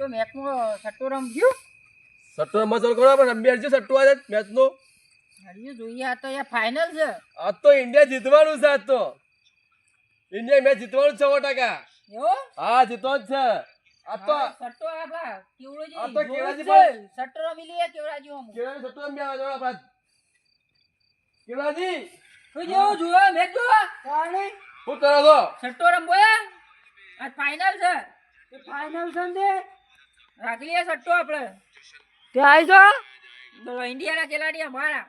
સટ્ટો રમજો સટ્ટો muscle કરો પણ રમી હાલજો સટ્ટો આજે મેચ નો હરિયો જોઈએ આ તો યાર ફાઇનલ છે. આ તો ઇન્ડિયા જીતવાનું છે આ તો. ઇન્ડિયા મેચ જીતવાનું છે સો ટકા. એવો? હા જીતવાનું છે. આ તો સટ્ટો આપડા કેવડોજી આ તો કેવડાજી ભાઈ. સટ્ટો રમી લઈએ કેવડાજી હમ કેળાની સટ્ટો રમી આવે જોડા આપણા. કેળાજી તું જેવું જોવે મેચ જોવે. શું કરો છો? સટ્ટો રમવો? આજ ફાઇનલ છે. ફાઇનલ છે ને? રાખી લઈએ સટ્ટો આપણે. તે આવી છો બોલો ઇન્ડિયાના ખેલાડી અમારા.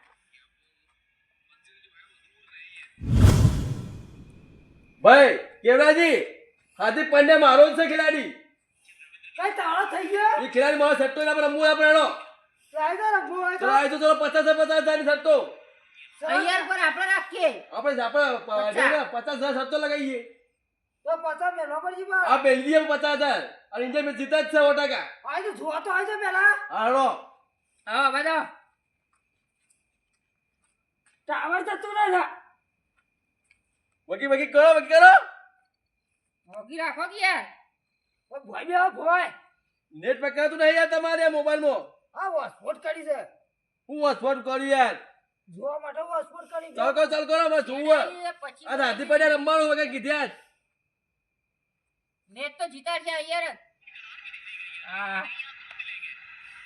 ભાઈ કેવડાજી? હાર્દિક પંડ્યા મારો જ છે ખેલાડી. કઈ તાળો થઈ ગયો. એ ખેલાડી મારો સટ્ટો એના પર રમવું આપણે એનો. ચલો તો ચલો પચાસ પચાસ હજાર સટ્ટો. તૈયાર પર આપણે રાખીએ. આપણે આપણે પચાસ હજાર સટ્ટો લગાવીએ. તો પચાસ મેલો પડશે આ પહેલી પચાસ હજાર. અને ઇન્ડિયા જીતા જ છે સો ટકા આઈ તો જોવા તો આઈ તો પેલા હાલો. હા બધો ટાવર જતું રહે વકી વકી કરો વકી કરો. હોકી રાખો કે યાર. ઓ ભોય બે ભોય. નેટ પકડાતું નહીં યાર તમારે મોબાઈલમાં હા વોસ્પોટ કરી છે. હું વસવટ કર્યું યાર. જોવા માટે વોસ્પોટ કરી ચાલ કરો ચાલ કરો બસ જોવું આ રાધી પડ્યા રમવાનું વગર કીધ્યા નેટ તો જીતા છે યાર. હા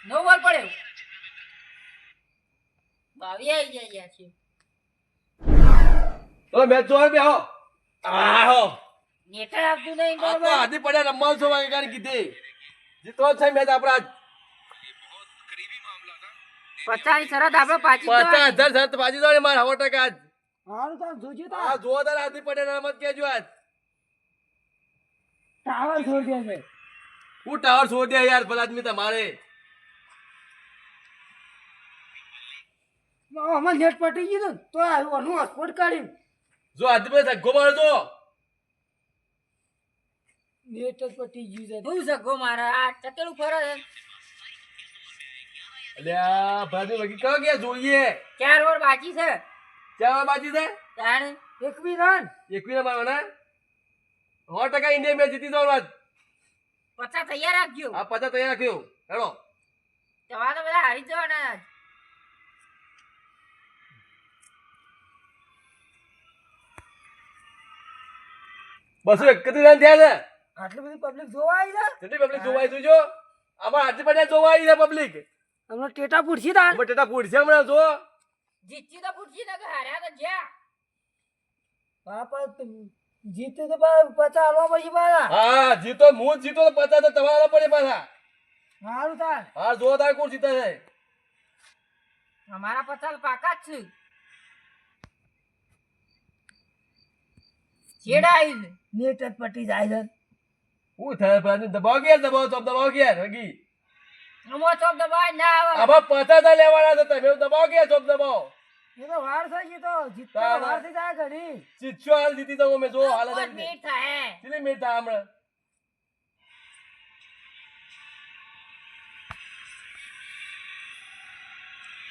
નો બોલ પડ્યો બાવી આવી જાય યાર છે. ઓ મેચ જોવા બેહો. આહો નેટર આવતું નહીં આ તો આધી પડ્યા રમવાનું છો વગર કીધી. જીતવા જ છે મેચ આપણા પચાસ શરત આપણે પાછી પચાસ હજાર શરત બાજી દો ને મારે સો ટકા આજ હારું તો જોજો આ જોવો આધી હાથી પડ્યા રમત કેજો આજ. ટાવર છોડી દે હું ટાવર છોડ્યા યાર ભલા આદમી તમારે. અમાર નેટ પટી ગયું તો આનું હોસ્પોટ કાઢ્યું. જો પડ્યા ધક્કો મારજો નેટ જ પટી ગયું છે. તું સગો મારે? આ ટકેલું ફરે છે. અલ્યા ભાજી વકી કયો કે જોઈએ? ચાર ઓવર બાકી છે. ચાર બાજી છે? તાણે એકવી રન. એકવીસ મારવાના? સો ટકા ઇન્ડિયા મેચ જીતી જવાનું આજ પચાસ તૈયાર રાખજો. આ પચાસ તૈયાર રાખ્યો હેડો. તમારે બધા હારી જવાના આજ. બસો એકત્રીસ રન થયા છે? આટલી બધી પબ્લિક જોવા આવી છે? કેટલી પબ્લિક જોવા આવી જોજો આમાં આટલી પડ્યા જોવા આવી છે પબ્લિક હમણાં ટેટા પૂરશી તાર. બટેટા ટેટા છે હમણાં જો. જીતી તો પૂરશી ને કે હાર્યા તો જ્યાં. બાપા જીતે તો પચાસ હાલવા પડશે પાછા. હા જીતો હું જીતો તો પચાસ તો તમારા પડે પાછા. સારું થાય હા જો થાય કોણ જીતે છે. અમારા પચાસ પાકા જ છે. છેડા આવી નેટ જ પટી જાય છે. હું થાય પાછું દબાવ ગયા દબાવ તો દબાવ ગયા રગી અમો ચોપ દબાવ ના આવે. હવે પચાસ લેવાના છે તમે દબાવ ગયા ચોપ દબાવ. એ તો વાર થઈ ગઈ તો. જીતતા વાર થઈ જાય ઘડી. ચીચો હાલ જીતી જાઉં મેં જો હાલ પાંચ મિનિટ થાય. કેટલી મિનિટ થાય હમણાં.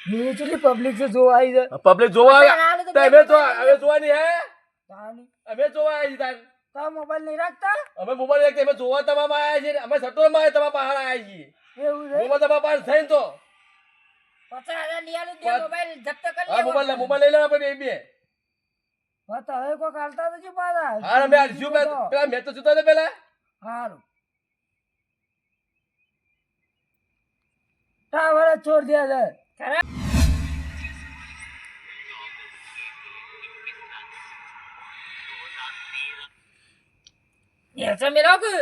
એ પબ્લિક છે જોવા આવી છે પબ્લિક જોવા તમે તો હવે જોવાની હે? અમે જોવા આવી તાર. તા મોબાઈલ નહીં રાખતા? અમે મોબાઈલ રાખતા અમે જોવા તમામ આયા છીએ અમે સટો માં તમારા પાસે આયા છીએ. એવું છે? મોબાઈલ તમારા પાસે થઈને તો. પચાસ હજાર આલું પાંચ- મોબાઈલ જપ્ત કરી હા મોબાઈલ મોબાઈલ લઈ લેવા આપણે બે બે. વાત હવે કોઈ કાઢતા તો છે પાછા? હા આ શું મેં પેલા મેં તો જોતા હતા પેલા. હારું. ટાવર છોડ દે છે. એસે મેલો કે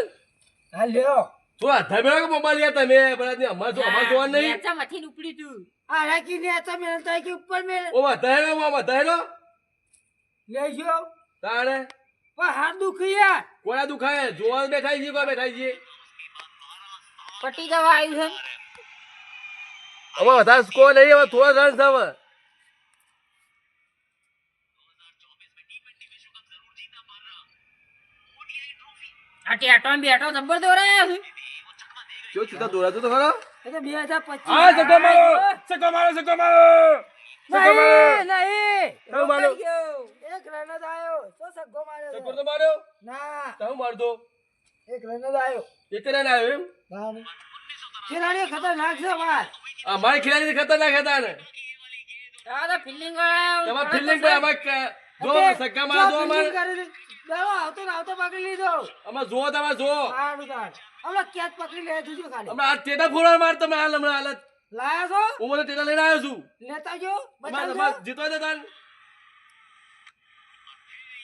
હા લ્યો. થોડા કે મોબાઈલ તમે પેલા અમાર તો જો અમારે જોવા નહીં. એસે મથી ઉપડી તું. આ રાખી ને એસે મેલ તો કે ઉપર મેલ. ઓ વધારે ઓ વધારે લેજો. તારે પણ હાથ દુખી યાર કોના દુખાય? જોવા બેઠા છીએ કોઈ બેઠા છીએ? પટી જવા આવ્યું છે. હવે વધારે સ્કોર નહીં હવે થોડા રન થવા આ ટેટો બેટો જબર દોરાયા છે. જો ચૂતા દોરાતો તો ખરો? એ બે હજાર પચીસ હા સકો મારો સકો મારો સકો મારો નહીં નહીં. હું મારું. એક રન જ આયો. તો સગ્ગો માર્યો સકો તો માર્યો? ના. તો હું એક રન જ આયો. એક રન આવ્યો એમ? ના નહીં. ખતરનાક છે અમારી. ખેલાડી ખતરનાક હતા ને. આ તો ફિલ્ડિંગ તમારે ફિલ્ડિંગ પર અમારે જો સક્કા મારો જો અમારે. આવતો આવતો પકડી લીધો. અમારે જો તમારે જો હમણાં ક્યાંક પકડી લે જોજો ખાલી. હમણાં ટેટા માર તમે હાલ હમણાં હાલત. લાયા છો? હું મને ટેટા લઈને આવ્યો છું. લેતા જો બતાવજો. અમારે જીતવા દે તાન.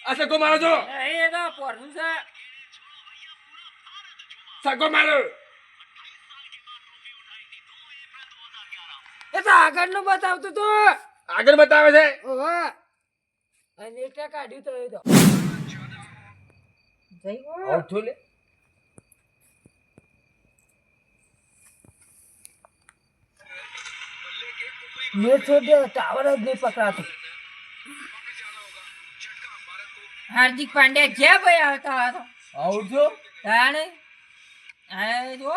આ સક્કો મારો છો. એ એ તો પોરનું છે. સક્કો મારો. એ તો આગળનું બતાવતું તું. આગળ બતાવે છે. ઓહો. અને એક કાઢ્યું તો એ તો. જઈ ગયો લે. મેં छोटे टावर જ નહીં પકડાતો હાર્દિક પાંડ્યા જ્યાં ભાઈ આવતા હતો આઉટ છો તાણે આ જો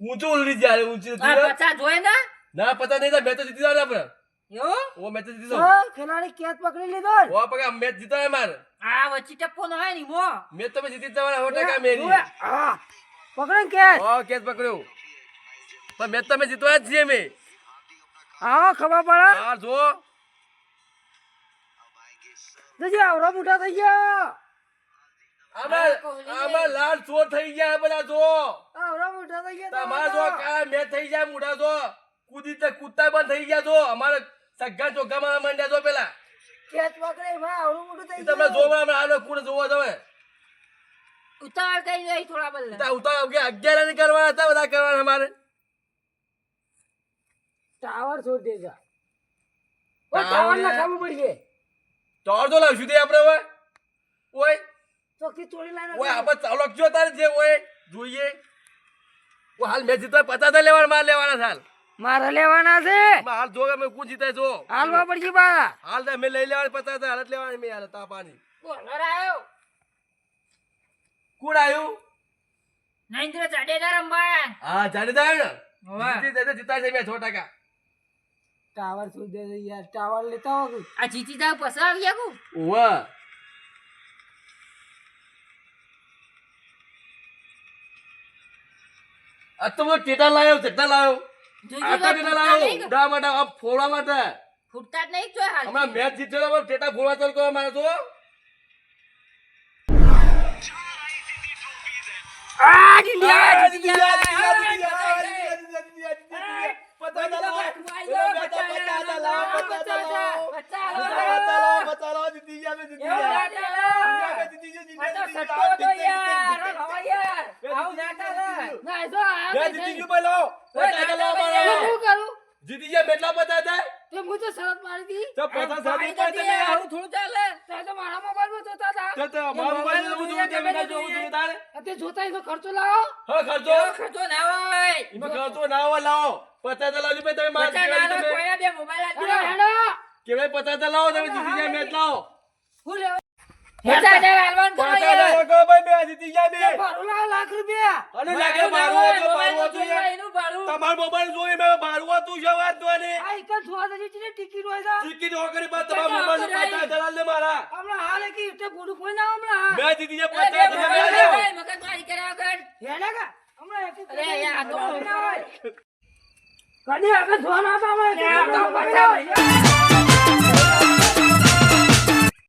ઊંચું ઉલડી જાય ઊંચી આ હતી પચાસ જોઈ ને ના પતા નહીં થાય મેચ તો જીતી જાવ આપણે એવું ઓ મેચ તો જીતી તો જાવ ખેલાડી કેચ પકડી લીધો? ઓ પકા મેચ જીતા માર આ વચ્ચે ટપ્પો ન હોય ને મો મેચ તમે જીતી જવાના હો ટકા મેરી હા. પકડો કેચ ઓ કેચ પકડ્યો પણ મેચ તમે જીતવા જ છીએ મે હા ખબર પડે હા જો જોજે આવડા મોટા થઈ ગયા આમાં આમાં લાલ ચોર થઈ ગયા બધા જો આવડા મોટા થઈ ગયા તમારા જો કાળા મેચ થઈ જાય મોઢા જો કૂદી તે કૂદતા બંધ થઈ ગયા જો અમારે સગ્ગા ચોગ્ગા મારા મંડ્યા જો પેલા કેચ પકડે આવડું મોટું થઈ તમને જોવા હમણાં આલો કુણ જોવો તમે ઉતાવળ કરી દઈ થોડા બદલે ઉતાર કે અગિયાર કરવા હતા બધા કરવાના અમારે ટાવર છોડ દેજો. ઓ ટાવર ટાવર ને- ખાવું પડશે. ચોર તો લાવશું તે આપણે હવે. ઓય. ચોકી ચોરી લાઈને ઓય આપણે ચાલો જો તારે જે ઓય જોઈએ. ઓ હાલ મેં જીતવા પચાસ લેવાના માર લેવાના હાલ. મારે લેવાના છે? હાલ જો મેં કું જીતાય જો. હાલવા પડશે બા હાલ તો અમે લઈ લેવાના પચાસ હાલ જ લેવાના મેં હાલ તાપાની. બોલર આવ્યો કોણ આવ્યું નરેન્દ્ર જાડેજા રમવા હા જાણીતા આવ્યું ને. જીતી જીતા છે મેં છ ટકા. ટાવર સુધે યાર ટાવર લેતા હો આ જીતી જાવ પસા આવી ગયા કુ? ઓવા આ તો ટેટા લાવ્યો ટેટા લાયો. આ તો ટેટા લાયો. ડા માટે આ ફોડવા માટે. ફૂટતા જ નહીં જો હાલ. હમણાં મેચ જીતેલો તો ટેટા ફોડવા ચાલ કરવા મારે તો આ જીતી ગયા, આ જીતી જીતી ગયા. ગયા, આ જીતી ગયા, જીતી ગયા. જીતી ગયા, જીતી ગયા. પચાસ પચાસ લાવો. લાવો, પચાસ પચાસ લાવો, લાવો, પચાસ લાવો. પચાસ લાવો. પચાસ લાવો, પચાસ લાવો, જીતી ગયા, અમે જીતી એવું ગયા. ના ચાલે. જીતી ગયા, જીતી આ ગયા, તો જીતી સટ્ટો ગયા. હતો યાર. આ હવા યાર. આવું ના ચાલે. ના, જો આ મેં કઈ જીતી નહીં. ગયું ભાઈ લાવો. ઓય, પચાસ ના લાવો, ચાલે મારો. યાર. શું કરું જીતી ગયા બેટલા પચાસ થાય તે હું તો શરત મારી દી તો ભાઈ સાથી નથી, પચાસ આવું થોડું ચાલે. તે તો મારા મોબાઈલમાં જોતા હતા તે તો મારા મોબાઈલમાં જોતા જોવું તે જોવું જોઈએ. જોઈએ તારે. તે જોતા એનો તો ખર્ચો લાવો હા, ખર્ચો. ખર્ચો ના હોય. એમાં ખર્ચો ના હોય, લાવો. પતા તો લાવજો તમે મારા પચાસ ના તમે. કોઈને બે મોબાઈલ આપી હેડો દો. હેડો કે ભાઈ પચાસ તો લાવો, તમે જીતી ગયા મેચ લાવો. હું તમારું મોબાઈલ જોઈ મેં મારું હતું છે વાત તો આ એક જ જોવા દેજો છે ટિકિટ હોય તો. ટિકિટ વગર બાદ તમારા મોબાઈલ પચાસ હજાર લે મારા. હમણાં હાલ એક ઈ તે કોઈ ના હમણાં. મેં લે. વગર. હેડે કા? હમણાં એક અરે, આ તો કદી આગળ જોવા ના હતા હમણાં